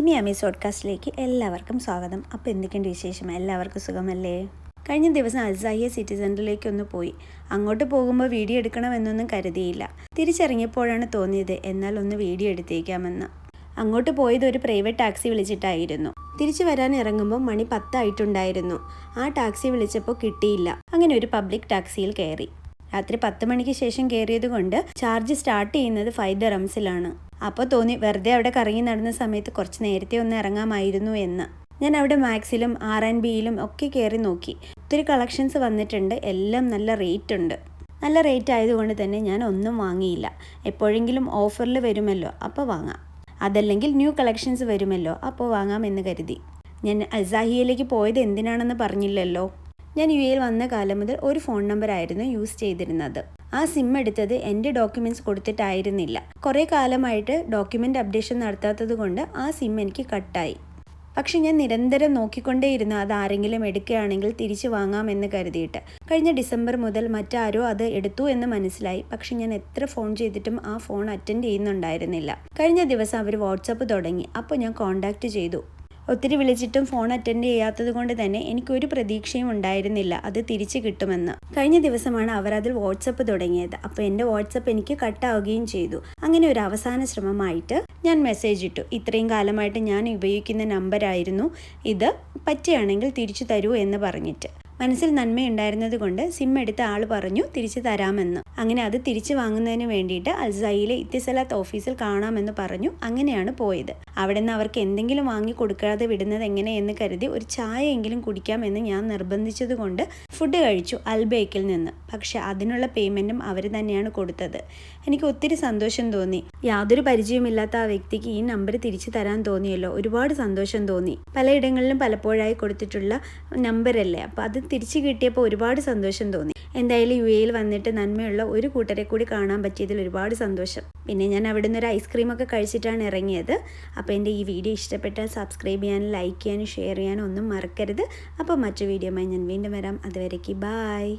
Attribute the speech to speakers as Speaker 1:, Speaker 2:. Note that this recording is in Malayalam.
Speaker 1: സിമി അമി പോഡ്കാസ്റ്റിലേക്ക് എല്ലാവർക്കും സ്വാഗതം. അപ്പോൾ എന്തൊക്കെയുണ്ട് വിശേഷം? എല്ലാവർക്കും സുഖമല്ലേ? കഴിഞ്ഞ ദിവസം അൽസാഹിയ സിറ്റി സെന്ററിലേക്ക് ഒന്ന് പോയി. അങ്ങോട്ട് പോകുമ്പോൾ വീഡിയോ എടുക്കണമെന്നൊന്നും കരുതിയില്ല. തിരിച്ചിറങ്ങിയപ്പോഴാണ് തോന്നിയത് എന്നാൽ ഒന്ന് വീഡിയോ എടുത്തേക്കാമെന്ന്. അങ്ങോട്ട് പോയത് ഒരു പ്രൈവറ്റ് ടാക്സി വിളിച്ചിട്ടായിരുന്നു. തിരിച്ചു വരാൻ ഇറങ്ങുമ്പോൾ മണി പത്തായിട്ടുണ്ടായിരുന്നു. ആ ടാക്സി വിളിച്ചപ്പോൾ കിട്ടിയില്ല. അങ്ങനെ ഒരു പബ്ലിക് ടാക്സിയിൽ കയറി. രാത്രി പത്ത് മണിക്ക് ശേഷം കയറിയത് കൊണ്ട് ചാർജ് സ്റ്റാർട്ട് ചെയ്യുന്നത് ഫൈവ് ദറംസിലാണ് അപ്പോൾ തോന്നി വെറുതെ അവിടെ കറങ്ങി നടന്ന സമയത്ത് കുറച്ച് നേരത്തെ ഒന്ന് ഇറങ്ങാമായിരുന്നു എന്ന്. ഞാൻ അവിടെ മാക്സിലും ആർ ആൻഡ് ബിയിലും ഒക്കെ കയറി നോക്കി. ഒത്തിരി കളക്ഷൻസ് വന്നിട്ടുണ്ട്. എല്ലാം നല്ല റേറ്റ് ഉണ്ട്. നല്ല റേറ്റ് ആയതുകൊണ്ട് തന്നെ ഞാൻ ഒന്നും വാങ്ങിയില്ല. എപ്പോഴെങ്കിലും ഓഫറിൽ വരുമല്ലോ അപ്പോൾ വാങ്ങാം. അതല്ലെങ്കിൽ ന്യൂ കളക്ഷൻസ് വരുമല്ലോ അപ്പോൾ വാങ്ങാം എന്ന് കരുതി. ഞാൻ അൽസാഹിയയിലേക്ക് പോയത് എന്തിനാണെന്ന് പറഞ്ഞില്ലല്ലോ. ഞാൻ യു എയിൽ വന്ന കാലം മുതൽ ഒരു ഫോൺ നമ്പർ ആയിരുന്നു യൂസ് ചെയ്തിരുന്നത്. ആ സിം എടുത്തത് എന്റെ ഡോക്യുമെന്റ്സ് കൊടുത്തിട്ടായിരുന്നില്ല. കുറേ കാലമായിട്ട് ഡോക്യുമെന്റ് അപ്ഡേഷൻ നടത്താത്തത് കൊണ്ട് ആ സിം എനിക്ക് കട്ടായി പക്ഷെ ഞാൻ നിരന്തരം നോക്കിക്കൊണ്ടേയിരുന്നു അത് ആരെങ്കിലും എടുക്കുകയാണെങ്കിൽ തിരിച്ചു വാങ്ങാമെന്ന് കരുതിയിട്ട്. കഴിഞ്ഞ ഡിസംബർ മുതൽ മറ്റാരോ അത് എടുത്തു എന്ന് മനസ്സിലായി. പക്ഷെ ഞാൻ എത്ര ഫോൺ ചെയ്തിട്ടും ആ ഫോൺ അറ്റൻഡ് ചെയ്യുന്നുണ്ടായിരുന്നില്ല. കഴിഞ്ഞ ദിവസം അവർ വാട്സപ്പ് തുടങ്ങി. അപ്പോൾ ഞാൻ കോൺടാക്റ്റ് ചെയ്തു. ഒത്തിരി വിളിച്ചിട്ടും ഫോൺ അറ്റൻഡ് ചെയ്യാത്തത് കൊണ്ട് തന്നെ എനിക്കൊരു പ്രതീക്ഷയും ഉണ്ടായിരുന്നില്ല. അത് തിരിച്ചു കിട്ടുമെന്ന്. കഴിഞ്ഞ ദിവസമാണ് അവർ അതിൽ വാട്സപ്പ് തുടങ്ങിയത്. അപ്പോൾ എന്റെ വാട്സപ്പ് എനിക്ക് കട്ടാവുകയും ചെയ്തു. അങ്ങനെ ഒരു അവസാന ശ്രമമായിട്ട് ഞാൻ മെസ്സേജ് ഇട്ടു. ഇത്രയും കാലമായിട്ട് ഞാൻ ഉപയോഗിക്കുന്ന നമ്പറായിരുന്നു ഇത് പറ്റുകയാണെങ്കിൽ തിരിച്ചു തരൂ എന്ന് പറഞ്ഞിട്ട്. മനസ്സിൽ നന്മയുണ്ടായിരുന്നത് കൊണ്ട് സിം എടുത്ത ആൾ പറഞ്ഞു തിരിച്ചു തരാമെന്ന്. അങ്ങനെ അത് തിരിച്ചു വാങ്ങുന്നതിന് വേണ്ടിയിട്ട് അൽസായിലെ ഇത്തിസലാത്ത് ഓഫീസിൽ കാണാമെന്ന് പറഞ്ഞു അങ്ങനെയാണ് പോയത്. അവിടെ നിന്ന് അവർക്ക് എന്തെങ്കിലും വാങ്ങി കൊടുക്കാതെ വിടുന്നത് എങ്ങനെയെന്ന് കരുതി ഒരു ചായയെങ്കിലും കുടിക്കാമെന്ന് ഞാൻ നിർബന്ധിച്ചതുകൊണ്ട് ഫുഡ് കഴിച്ചു അൽബേക്കിൽ നിന്ന്. പക്ഷെ അതിനുള്ള പേയ്മെന്റും അവർ തന്നെയാണ് കൊടുത്തത്. എനിക്ക് ഒത്തിരി സന്തോഷം തോന്നി. യാതൊരു പരിചയമില്ലാത്ത ആ വ്യക്തിക്ക് ഈ നമ്പർ തിരിച്ചു തരാൻ തോന്നിയല്ലോ. ഒരുപാട് സന്തോഷം തോന്നി. പലയിടങ്ങളിലും പലപ്പോഴായി കൊടുത്തിട്ടുള്ള നമ്പറല്ലേ അപ്പോൾ അത് തിരിച്ചു കിട്ടിയപ്പോൾ ഒരുപാട് സന്തോഷം തോന്നി. എന്തായാലും യു എയിൽ വന്നിട്ട് നന്മയുള്ള ഒരു കൂട്ടരെ കൂടി കാണാൻ പറ്റിയതിൽ ഒരുപാട് സന്തോഷം. പിന്നെ ഞാൻ അവിടെ നിന്ന് ഒരു ഐസ്ക്രീമൊക്കെ കഴിച്ചിട്ടാണ് ഇറങ്ങിയത്. അപ്പോൾ എന്റെ ഈ വീഡിയോ ഇഷ്ടപ്പെട്ടാൽ സബ്സ്ക്രൈബ് ചെയ്യാനും ലൈക്ക് ചെയ്യാനും ഷെയർ ചെയ്യാനും ഒന്നും മറക്കരുത്. അപ്പോൾ മറ്റു വീഡിയോമായി ഞാൻ വീണ്ടും വരാം. അതുവരേക്ക് ബായ്